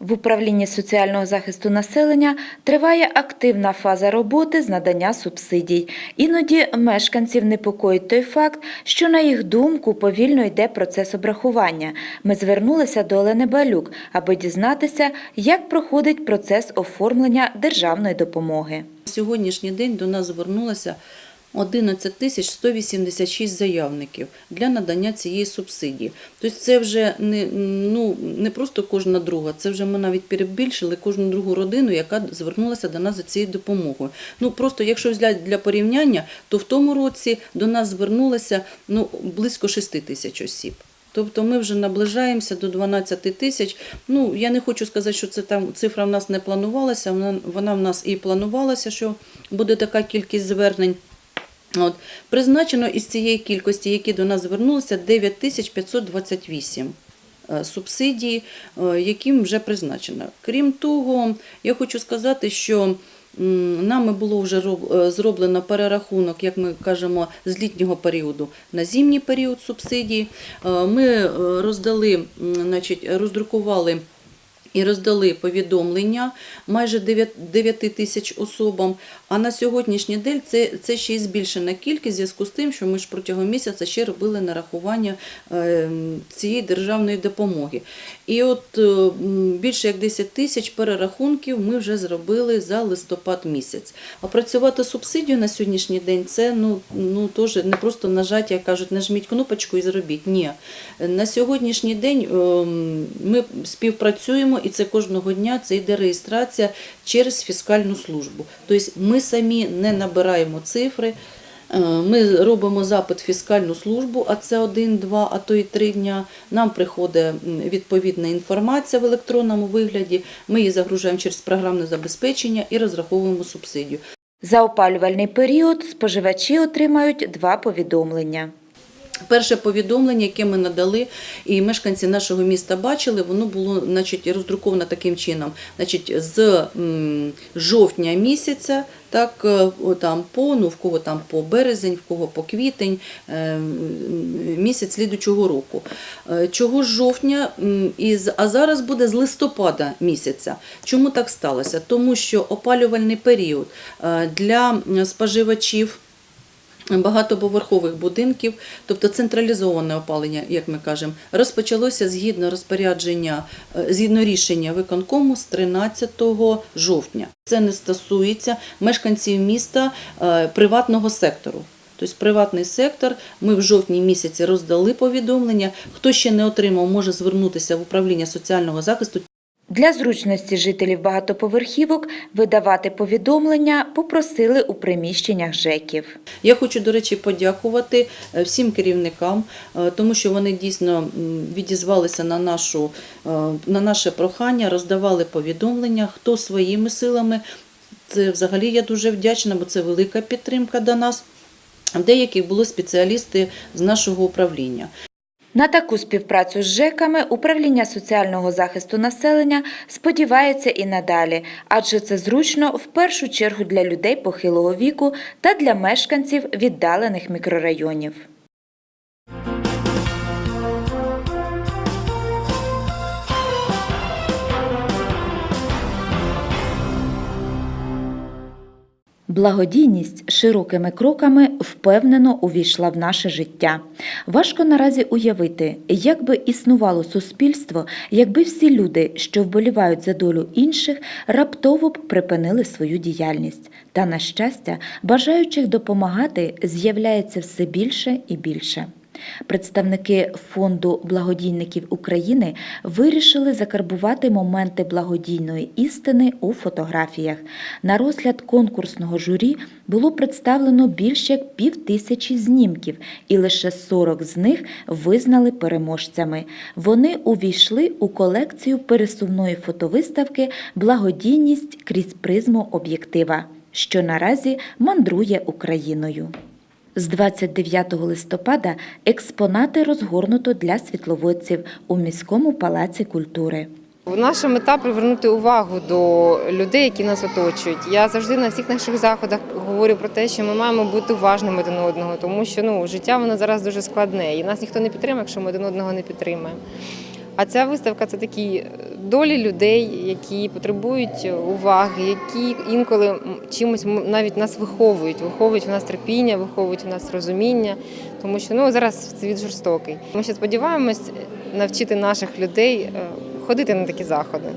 управлінні соціального захисту населення триває активна фаза роботи з надання субсидій. Іноді мешканців непокоїть той факт, що на їх думку повільно йде процес обрахування. Ми звернулися до Олени Балюк, аби дізнатися, як проходить процес оформлення державної допомоги. Сьогоднішній день до нас звернулося 11 тисяч 186 заявників для надання цієї субсидії. Тобто це вже не, ну, не просто кожна друга, це вже ми навіть перебільшили кожну другу родину, яка звернулася до нас за цією допомогою. Ну просто якщо взяти для порівняння, то в тому році до нас звернулося ну, близько 6 тисяч осіб. Тобто ми вже наближаємося до 12 тисяч. Ну я не хочу сказати, що це там цифра в нас не планувалася. Вона вона в нас і планувалася, що буде така кількість звернень. От призначено із цієї кількості, які до нас звернулися, 9528 е, субсидій, е, яким вже призначено. Крім того, я хочу сказати, що нами було вже е, зроблено перерахунок, як ми кажемо, з літнього періоду на зимній період субсидій. Ми роздали, значить, роздрукували. І роздали повідомлення майже 9, 9 тисяч особам. А на сьогоднішній день це, це ще й збільшена кількість в зв'язку з тим, що ми ж протягом місяця ще робили нарахування е, цієї державної допомоги. І от е, більше як 10 тисяч перерахунків ми вже зробили за листопад місяць. А працювати субсидію на сьогоднішній день це ну, ну, теж не просто нажаття, як кажуть, нажміть кнопочку і зробіть. Ні. На сьогоднішній день ем, ми співпрацюємо, і це кожного дня це йде реєстрація через фіскальну службу. Тобто ми самі не набираємо цифри. е, Ми робимо запит в фіскальну службу, а це один, два, а то і три дня. Нам приходить відповідна інформація в електронному вигляді. Ми її загружаємо через програмне забезпечення і розраховуємо субсидію. За опалювальний період споживачі отримають два повідомлення. Перше повідомлення, яке ми надали, і мешканці нашого міста бачили, воно було значить, роздруковано таким чином. Значить, з жовтня місяця, так, е, там, по, ну, в кого там по березень, в кого по квітень, е, місяць слідучого року. Е, Чого з жовтня, м, і з- а зараз буде з листопада місяця. Чому так сталося? Тому що опалювальний період для споживачів багатоповерхових будинків, тобто централізоване опалення, як ми кажемо, розпочалося згідно розпорядження, е, згідно рішення виконкому з 13 жовтня. Це не стосується мешканців міста е, приватного сектору. Тобто приватний сектор, ми в жовтні місяці роздали повідомлення. Хто ще не отримав, може звернутися в управління соціального захисту. Для зручності жителів багатоповерхівок видавати повідомлення попросили у приміщеннях ЖЕКів. Я хочу, до речі, подякувати е, всім керівникам, е, тому що вони дійсно відізвалися на, нашу, е, на наше прохання, роздавали повідомлення, хто своїми силами. Це взагалі я дуже вдячна, бо це велика підтримка до нас. Деяких були спеціалісти з нашого управління. На таку співпрацю з ЖЕКами управління соціального захисту населення сподівається і надалі, адже це зручно в першу чергу для людей похилого віку та для мешканців віддалених мікрорайонів. Благодійність широкими кроками впевнено увійшла в наше життя. Важко наразі уявити, як би існувало суспільство, якби всі люди, що вболівають за долю інших, раптово б припинили свою діяльність. Та, на щастя, бажаючих допомагати з'являється все більше і більше. Представники фонду благодійників України вирішили закарбувати моменти благодійної істини у фотографіях. На розгляд конкурсного журі було представлено більше як півтисячі знімків, і лише 40 з них визнали переможцями. Вони увійшли у колекцію пересувної фотовиставки Благодійність крізь призму об'єктива, що наразі мандрує Україною. З 29 листопада експонати розгорнуто для світловодців у міському палаці культури. Наша мета привернути увагу до людей, які нас оточують. Я завжди на всіх наших заходах говорю про те, що ми маємо бути уважними один одного, тому що ну життя воно зараз дуже складне, і нас ніхто не підтримає, якщо ми один одного не підтримаємо. А ця виставка це такі долі людей, які потребують уваги, які інколи чимось навіть нас виховують, виховують в нас терпіння, виховують в нас розуміння, тому що ну зараз світ жорстокий. Ми ще сподіваємось навчити наших людей е, ходити на такі заходи.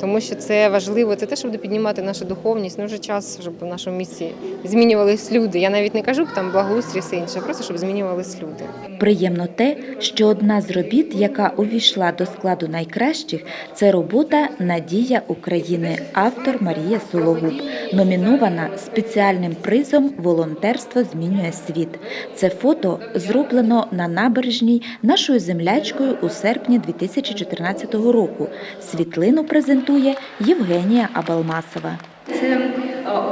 Тому що це важливо, це те, щоб піднімати нашу духовність. Ну вже час, щоб в нашому місті змінювались люди. Я навіть не кажу там благоустрій, все інше, просто щоб змінювались люди. Приємно те, що одна з робіт, яка увійшла до складу найкращих, це робота Надія України, автор Марія Сологуб, номінована спеціальним призом Волонтерство змінює світ. Це фото зроблено на набережній нашою землячкою у серпні 2014 року. Світлину презентує Євгенія Абалмасова. Це е,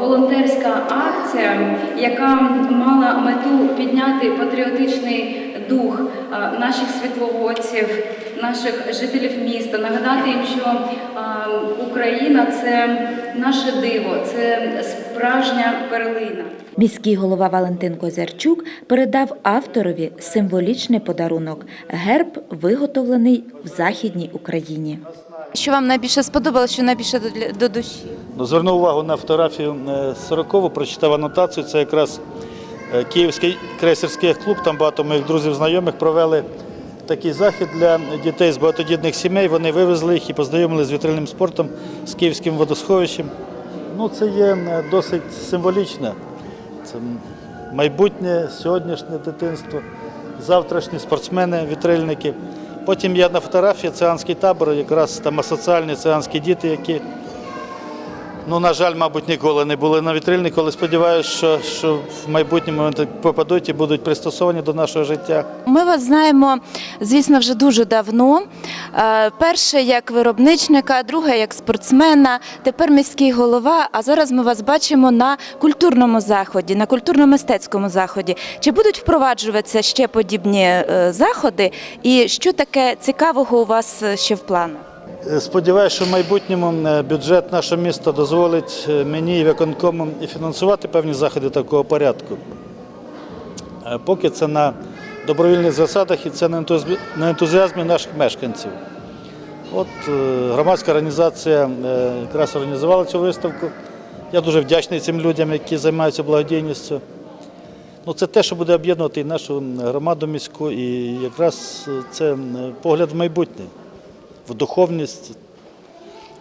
волонтерська акція, яка мала мету підняти патріотичний дух е, наших світловодців, наших жителів міста, нагадати їм, що е, Україна це наше диво, це справжня перлина. Міський голова Валентин Козярчук передав авторові символічний подарунок герб, виготовлений в Західній Україні. Що вам найбільше сподобалося, що найбільше до, до душі? Ну, звернув увагу на фотографію е, 40-го, прочитав анотацію. Це якраз е, Київський крейсерський клуб. Там багато моїх друзів, знайомих провели такий захід для дітей з багатодітних сімей. Вони вивезли їх і познайомили з вітрильним спортом, з київським водосховищем. Ну, це є е, досить символічно. Це майбутнє, сьогоднішнє дитинство, завтрашні спортсмени, вітрильники. Потім є одна фотографія, циганський табор, якраз там асоціальні циганські діти, які Ну, на жаль, мабуть, ніколи не були на вітрильнику, але сподіваюся, що, що в майбутньому вони попадуть і будуть пристосовані до нашого життя. Ми вас знаємо, звісно, вже дуже давно. Е, Перше як виробничника, друге як спортсмена, тепер міський голова. А зараз ми вас бачимо на культурному заході, на культурно-мистецькому заході. Чи будуть впроваджуватися ще подібні е, заходи? І що таке цікавого у вас ще в планах? Е, Сподіваюся, що в майбутньому е, бюджет нашого міста дозволить е, мені і виконкому і фінансувати певні заходи такого порядку. Поки це на добровільних засадах і це на ентузіазмі наших мешканців. От громадська організація якраз організувала цю виставку. Я дуже вдячний цим людям, які займаються благодійністю. Ну, це те, що буде об'єднувати і нашу громаду міську, і якраз це погляд в майбутнє, в духовність,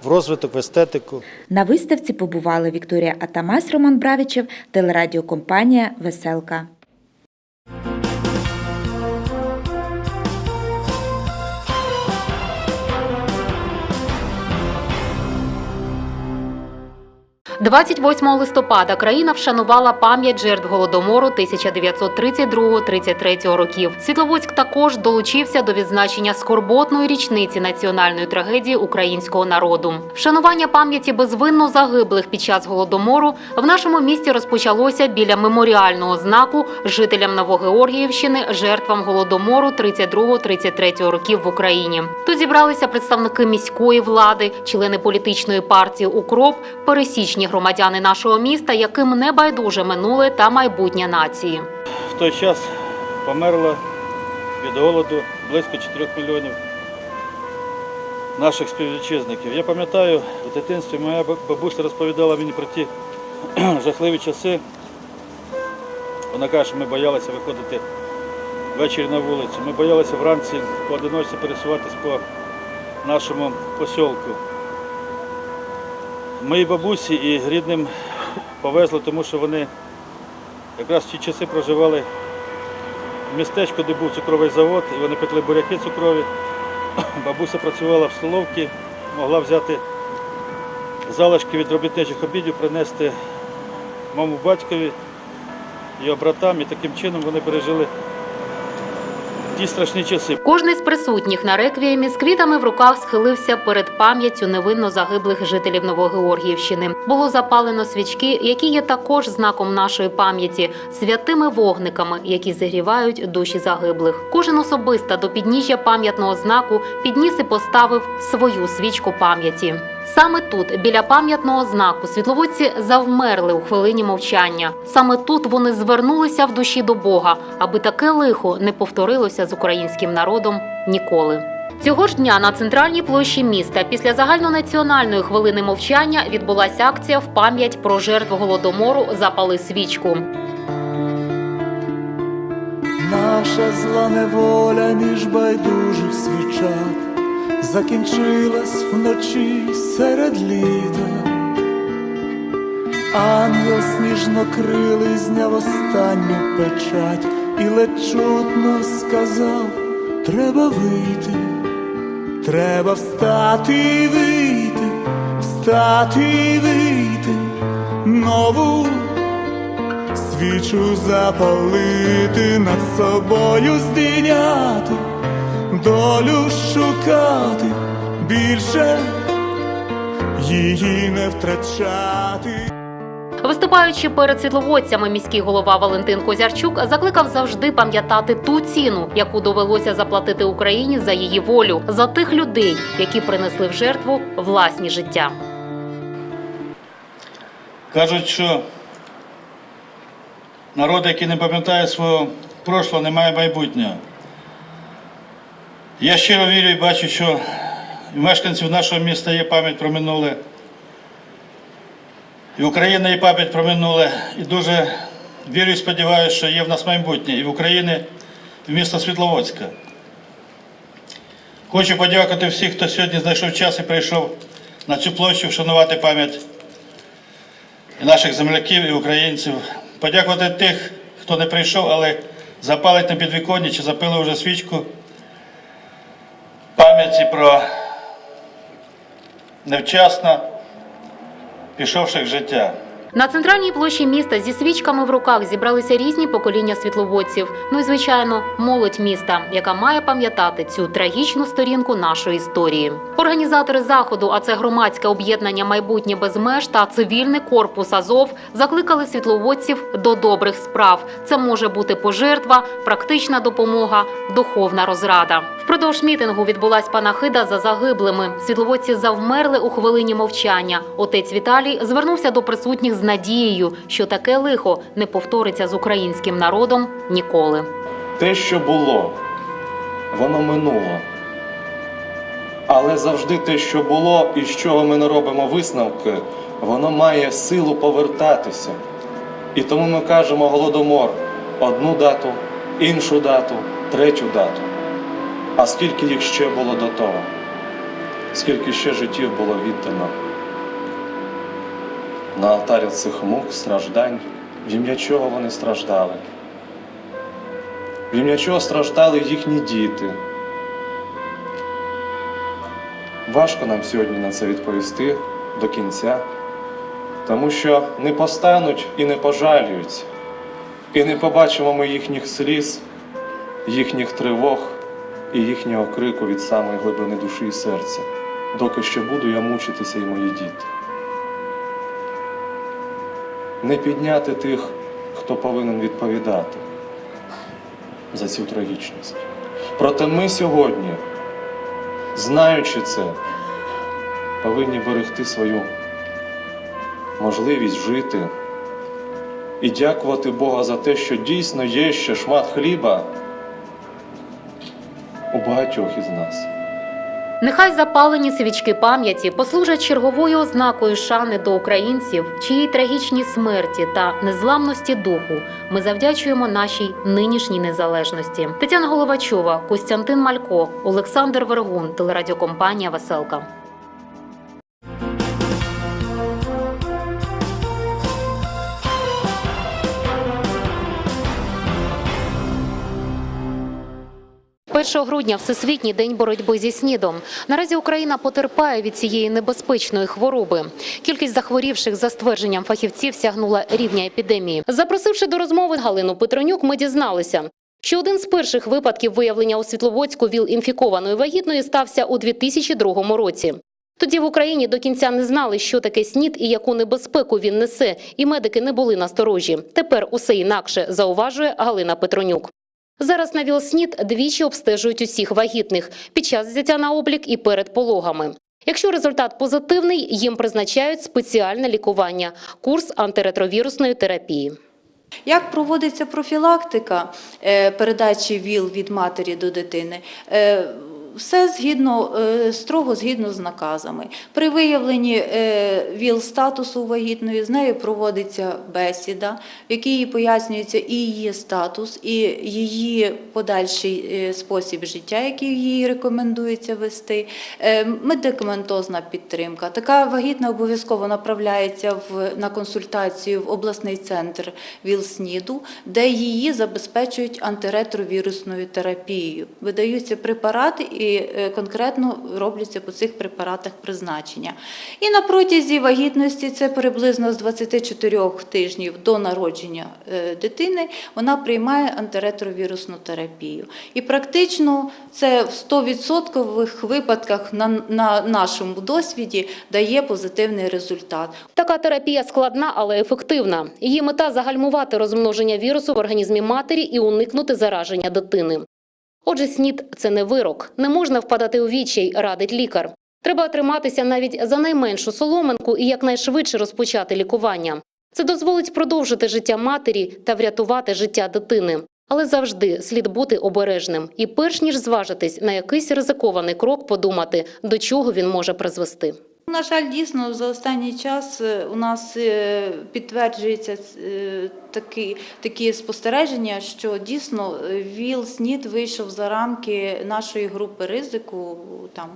в розвиток, в естетику. На виставці побували Вікторія Атамас, Роман Бравічев, телерадіокомпанія Веселка. – 28 листопада країна вшанувала пам'ять жертв голодомору 1932-33 років. Світловодськ також долучився до відзначення скорботної річниці національної трагедії українського народу. Вшанування пам'яті безвинно загиблих під час голодомору в нашому місті розпочалося біля меморіального знаку жителям Новогеоргіївщини, жертвам голодомору 32-33 років в Україні. Тут зібралися представники міської влади, члени політичної партії Укроп, пересічні громадяни нашого міста, яким не байдуже минуле та майбутнє нації. В той час померло від голоду близько 4 мільйонів наших співвітчизників. Я пам'ятаю, в дитинстві моя бабуся розповідала мені про ті жахливі часи. Вона каже, що ми боялися виходити ввечері на вулицю. Ми боялися вранці поодиночці пересуватись по нашому посілку. Моїй бабусі і рідним повезло, тому що вони якраз в ті часи проживали в містечку, де був цукровий завод, і вони пекли буряки цукрові. Бабуся працювала в столовці, могла взяти залишки від робітничих обідів, принести моєму батькові, його братам, і таким чином вони пережили ті страшні часи. Кожний з присутніх на реквіємі з квітами в руках схилився перед пам'яттю невинно загиблих жителів Новогеоргіївщини. Було запалено свічки, які є також знаком нашої пам'яті, святими вогниками, які зігрівають душі загиблих. Кожен особисто до підніжжя пам'ятного знаку підніс і поставив свою свічку пам'яті. Саме тут, біля пам'ятного знаку, світловодці завмерли у хвилині мовчання. Саме тут вони звернулися в душі до Бога, аби таке лихо не повторилося з українським народом ніколи. Цього ж дня на центральній площі міста після загальнонаціональної хвилини мовчання відбулася акція в пам'ять про жертв голодомору Запали свічку. Наша зла неволя між байдужих свічат закінчилась вночі серед літа. Ангел сніжнокрилий зняв останню печать і ледь чутно сказав: треба вийти, треба встати і вийти, встати і вийти, нову свічу запалити, над собою здійняти, долю шукати, більше її не втрачати. Виступаючи перед світловодцями, міський голова Валентин Козярчук закликав завжди пам'ятати ту ціну, яку довелося заплатити Україні за її волю, за тих людей, які принесли в жертву власні життя. Кажуть, що народ, який не пам'ятає свого прошлого, не має майбутнього. Я щиро вірю і бачу, що в мешканців нашого міста є пам'ять про минуле. І Україна є пам'ять про минуле. І дуже вірю і сподіваюся, що є в нас майбутнє і в Україні, і в місто Світловодська. Хочу подякувати всіх, хто сьогодні знайшов час і прийшов на цю площу вшанувати пам'ять і наших земляків, і українців. Подякувати тих, хто не прийшов, але запалить на підвіконні чи запили вже свічку пам'яті про невчасно пішовших життя. На центральній площі міста зі свічками в руках зібралися різні покоління світловодців. Ну і звичайно, молодь міста, яка має пам'ятати цю трагічну сторінку нашої історії. Організатори заходу, а це громадське об'єднання майбутнє без меж та цивільний корпус Азов, закликали світловодців до добрих справ. Це може бути пожертва, практична допомога, духовна розрада. Впродовж мітингу відбулась панахида за загиблими. Світловодці завмерли у хвилині мовчання. Отець Віталій звернувся до присутніх з надією, що таке лихо не повториться з українським народом ніколи. Те, що було, воно минуло. Але завжди те, що було і з чого ми не робимо висновки, воно має силу повертатися. І тому ми кажемо голодомор одну дату, іншу дату, третю дату. А скільки їх ще було до того? Скільки ще життів було віддано? На алтарі цих мук, страждань, в ім'я чого вони страждали? В ім'я чого страждали їхні діти. Важко нам сьогодні на це відповісти до кінця, тому що не постануть і не пожалюють, і не побачимо ми їхніх сліз, їхніх тривог і їхнього крику від самої глибини душі і серця, доки ще буду я мучитися і мої діти. Не підняти тих, хто повинен відповідати за цю трагічність. Проте ми сьогодні, знаючи це, повинні берегти свою можливість жити і дякувати Бога за те, що дійсно є ще шмат хліба у багатьох із нас. Нехай запалені свічки пам'яті послужать черговою ознакою шани до українців, чиї трагічній смерті та незламності духу ми завдячуємо нашій нинішній незалежності. Тетяна Головачова, Костянтин Малько, Олександр Вергун, телерадіокомпанія Веселка. Першого грудня Всесвітній день боротьби зі снідом. Наразі Україна потерпає від цієї небезпечної хвороби. Кількість захворівших за ствердженням фахівців сягнула рівня епідемії. Запросивши до розмови Галину Петронюк, ми дізналися, що один з перших випадків виявлення у Світловодську ВІЛ-інфікованої вагітної стався у 2002 році. Тоді в Україні до кінця не знали, що таке СНІД і яку небезпеку він несе, і медики не були насторожі. Тепер усе інакше, зауважує Галина Петронюк. Зараз на ВІЛ-СНІД двічі обстежують усіх вагітних під час взяття на облік і перед пологами. Якщо результат позитивний, їм призначають спеціальне лікування – курс антиретровірусної терапії. Як проводиться профілактика е, передачі ВІЛ від матері до дитини? Все згідно, е, строго згідно з наказами. При виявленні е, ВІЛ статусу вагітної з нею проводиться бесіда, в якій пояснюється і її статус, і її подальший е, спосіб життя, який їй рекомендується вести, медикаментозна підтримка. Така вагітна обов'язково направляється в, на консультацію в обласний центр ВІЛ-СНІДу, де її забезпечують антиретровірусною терапією. Видаються препарати і е, конкретно робляться по цих препаратах призначення. І на протязі вагітності, це приблизно з 24 тижнів до народження е, дитини, вона приймає антиретровірусну терапію. І практично це в 100% випадках на, на нашому досвіді дає позитивний результат. Така терапія складна, але ефективна. Її мета загальмувати розмноження вірусу в організмі матері і уникнути зараження дитини. Отже, СНІД – це не вирок. Не можна впадати у відчай, радить лікар. Треба триматися навіть за найменшу соломинку і якнайшвидше розпочати лікування. Це дозволить продовжити життя матері та врятувати життя дитини. Але завжди слід бути обережним і перш ніж зважитись на якийсь ризикований крок, подумати, до чого він може призвести. На жаль, дійсно, за останній час е, у нас е, підтверджуються е, такі, такі спостереження, що дійсно ВІЛ СНІД вийшов за рамки нашої групи ризику. Там,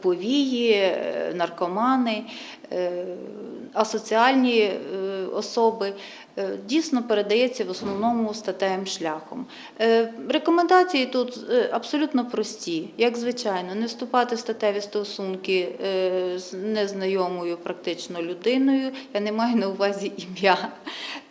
Повії, наркомани, асоціальні особи дійсно передається в основному статевим шляхом. Е, Рекомендації тут е, абсолютно прості, як звичайно, не вступати в статеві стосунки е, з незнайомою практично людиною. Я не маю на увазі ім'я.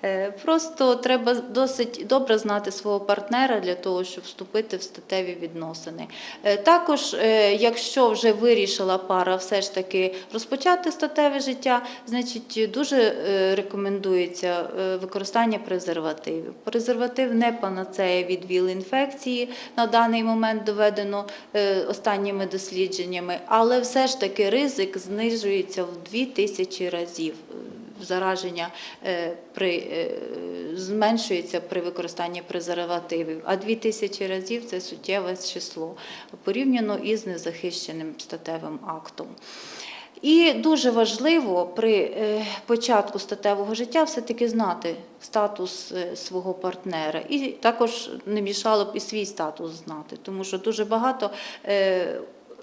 Е, Просто треба досить добре знати свого партнера для того, щоб вступити в статеві відносини. Е, Також, е, якщо вже вирішила пара все ж таки розпочати статеве життя, значить дуже е, рекомендується е, використання презервативів. Презерватив не панацея від ВІЛ-інфекції на даний момент доведено е, останніми дослідженнями, але все ж таки ризик знижується в 2000 разів. Зараження е, при, е, зменшується при використанні презервативів, а 2000 разів це суттєве число порівняно із незахищеним статевим актом. І дуже важливо при е, початку статевого життя все-таки знати статус е, свого партнера. І також не мішало б і свій статус знати, тому що дуже багато.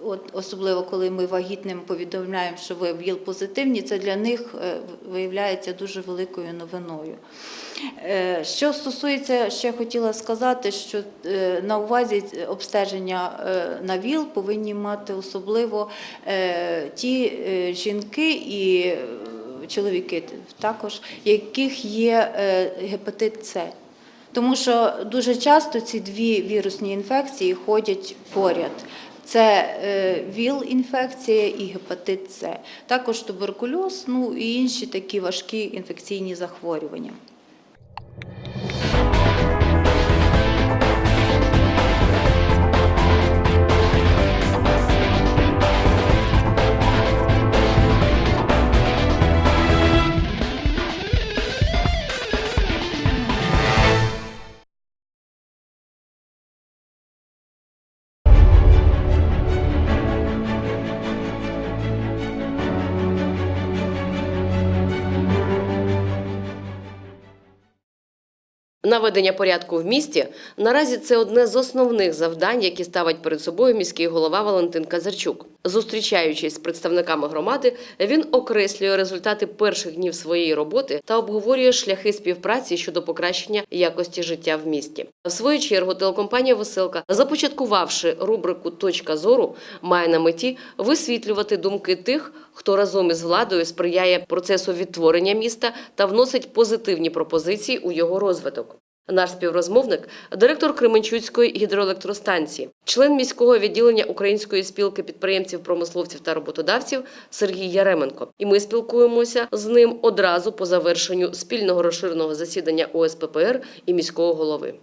От особливо коли ми вагітним повідомляємо, що ви ВІЛ-позитивні, це для них е, виявляється дуже великою новиною. Е, Що стосується, ще хотіла сказати, що е, на увазі обстеження на ВІЛ повинні мати особливо ті жінки і чоловіки також, яких є гепатит С. Тому що дуже часто ці дві вірусні інфекції ходять поряд. Це е, ВІЛ-інфекція і гепатит С, також туберкульоз, ну і інші такі важкі інфекційні захворювання. Наведення порядку в місті наразі це одне з основних завдань, які ставить перед собою міський голова Валентин Казарчук. Зустрічаючись з представниками громади, він окреслює результати перших днів своєї роботи та обговорює шляхи співпраці щодо покращення якості життя в місті. В свою чергу телекомпанія Веселка, започаткувавши рубрику Точка зору, має на меті висвітлювати думки тих, хто разом із владою сприяє процесу відтворення міста та вносить позитивні пропозиції у його розвиток. Наш співрозмовник директор Кременчуцької гідроелектростанції, член міського відділення Української спілки підприємців, промисловців та роботодавців Сергій Яременко. І ми спілкуємося з ним одразу по завершенню спільного розширеного засідання ОСППР і міського голови.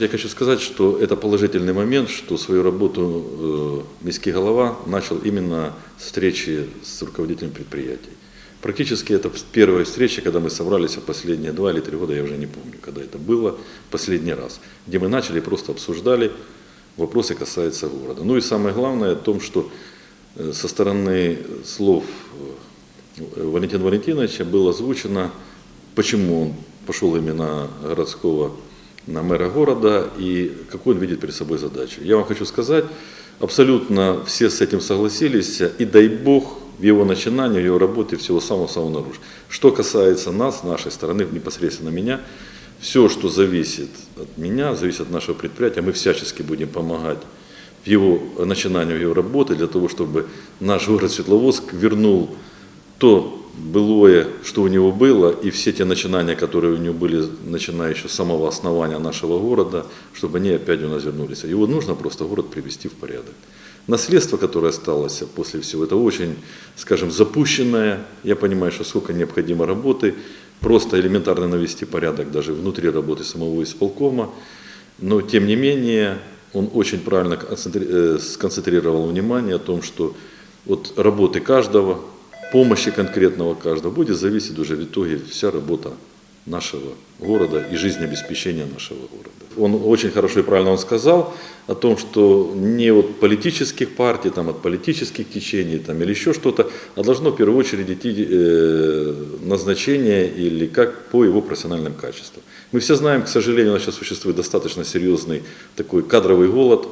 Я хочу сказать, что это положительный момент, что свою работу э, міський голова начал именно с встречи с руководителем предприятий. Практически это первая встреча, когда мы собрались в последние два или три года, я уже не помню, когда это было последний раз, где мы начали, просто обсуждали вопросы касаются города. Ну и самое главное в том, что э, со стороны слов э, Валентина Валентиновича было озвучено, почему он пошел именно городского на мэра города и какую он видит перед собой задачу. Я вам хочу сказать, абсолютно все с этим согласились, и дай бог в его начинании, в его работе всего самого-самого наружу. Что касается нас, нашей стороны, непосредственно меня, все, что зависит от меня, зависит от нашего предприятия, мы всячески будем помогать в его начинанию его работы для того, чтобы наш город Светловодск вернул то былое, что у него было, и все те начинания, которые у него были, начиная еще с самого основания нашего города, чтобы они опять у нас вернулись. Его нужно просто город привести в порядок. Наследство, которое осталось после всего, это очень, скажем, запущенное. Я понимаю, что сколько необходимо работы, просто элементарно навести порядок даже внутри работы самого исполкома. Но, тем не менее, он очень правильно э, сконцентрировал внимание о том, что от работы каждого, помощи конкретного каждого будет зависеть уже в итоге вся работа нашего города и жизнеобеспечения нашего города. Он очень хорошо и правильно он сказал о том, что не от политических партий, там, от политических течений там, или еще что-то, а должно в первую очередь идти э, назначение или как по его профессиональным качествам. Мы все знаем, к сожалению, у нас сейчас существует достаточно серьезный такой кадровый голод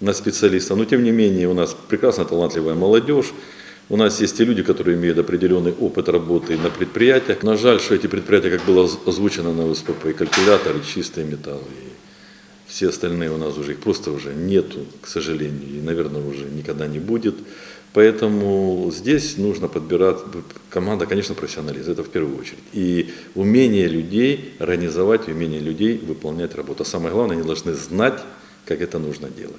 на специалиста, но тем не менее у нас прекрасно талантливая молодежь, у нас есть и люди, которые имеют определенный опыт работы на предприятиях. Но жаль, что эти предприятия, как было озвучено на УСПП, и калькуляторы, и чистый металл, и все остальные у нас уже, их просто уже нету, к сожалению, и, наверное, уже никогда не будет. Поэтому здесь нужно подбирать, команда, конечно, профессионализм, это в первую очередь. И умение людей организовать, умение людей выполнять работу. А самое главное, они должны знать, как это нужно делать.